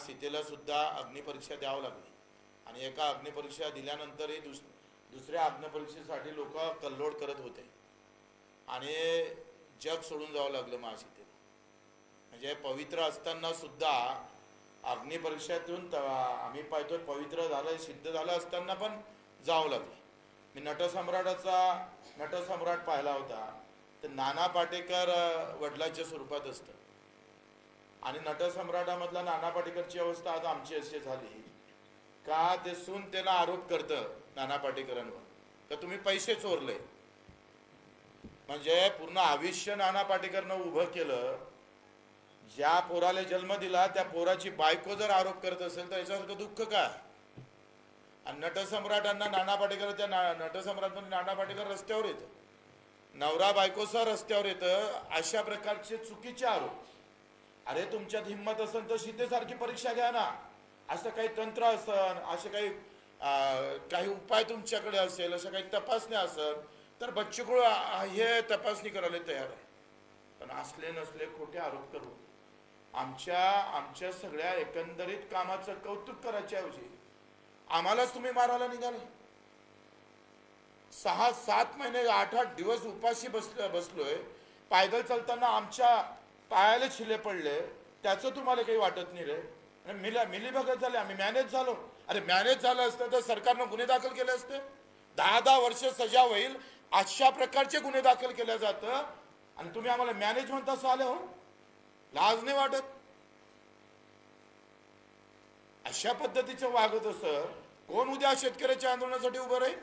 सीतेला सुद्धा अग्निपरीक्षा द्यावं लागली. आणि एका अग्निपरीक्षा दिल्यानंतरही दुस दुसऱ्या अग्निपरीक्षेसाठी लोक कल्लोड करत होते. आणि जग सोडून जावं लागलं महासीतेला. म्हणजे पवित्र असताना सुद्धा अग्निपरीक्षेतून आम्ही पाहतो पवित्र झालं सिद्ध झालं असताना पण जावं लागलं. मी नटसम्राटाचा नटसम्राट पाहिला होता. तर नाना पाटेकर वडिलांच्या स्वरूपात असतं. आणि नटसम्राटामधला नाना पाटेकरची अवस्था आज आमची अशी झाली. का ते सून त्याला आरोप करतं नाना पाटेकरांवर. का तुम्ही पैसे चोरले. म्हणजे पूर्ण आयुष्य नाना पाटेकरनं उभं केलं. ज्या पोराला जन्म दिला त्या पोराची बायको जर आरोप करत असेल तर याच्यासारखं दुःख काय आणि नटसम्राटांना नाना पाटेकर त्या ना नटसम्राट नाना पाटेकर रस्त्यावर येतं. नवरा बायकोसह रस्त्यावर येतं. अशा प्रकारचे चुकीचे आरोप. अरे तुमच्यात हिंमत असेल तर शितेसारखी परीक्षा घ्या ना. असं काही तंत्र असन असे काही काही उपाय तुमच्याकडे असेल असं काही तपासण्या असेल तर बच्चूकुळ हे तपासणी करायला तयार आहे. पण असले नसले खोटे आरोप करू. आमच्या आमच्या सगळ्या एकंदरीत कामाचं कौतुक करायच्या ऐवजी आम्हालाच तुम्ही मारायला निघाले. सहा सात महिने आठ आठ दिवस उपाशी बसलो बसलोय. पायदल चालताना आमच्या पायाला छिले पडले त्याचं तुम्हाला काही वाटत नाही रे. मिला मिली भगत झाले आम्ही मॅनेज झालो. अरे मॅनेज झालं असतं तर सरकारनं गुन्हे दाखल केले असते. दहा दहा वर्ष सजा होईल अशा प्रकारचे गुन्हे दाखल केले जातं. आणि तुम्ही आम्हाला मॅनेज म्हणता असं आले हो. लाज नाही वाटत. अशा पद्धतीचं वागत असं कोण उद्या शेतकऱ्याच्या आंदोलनासाठी उभं राहील?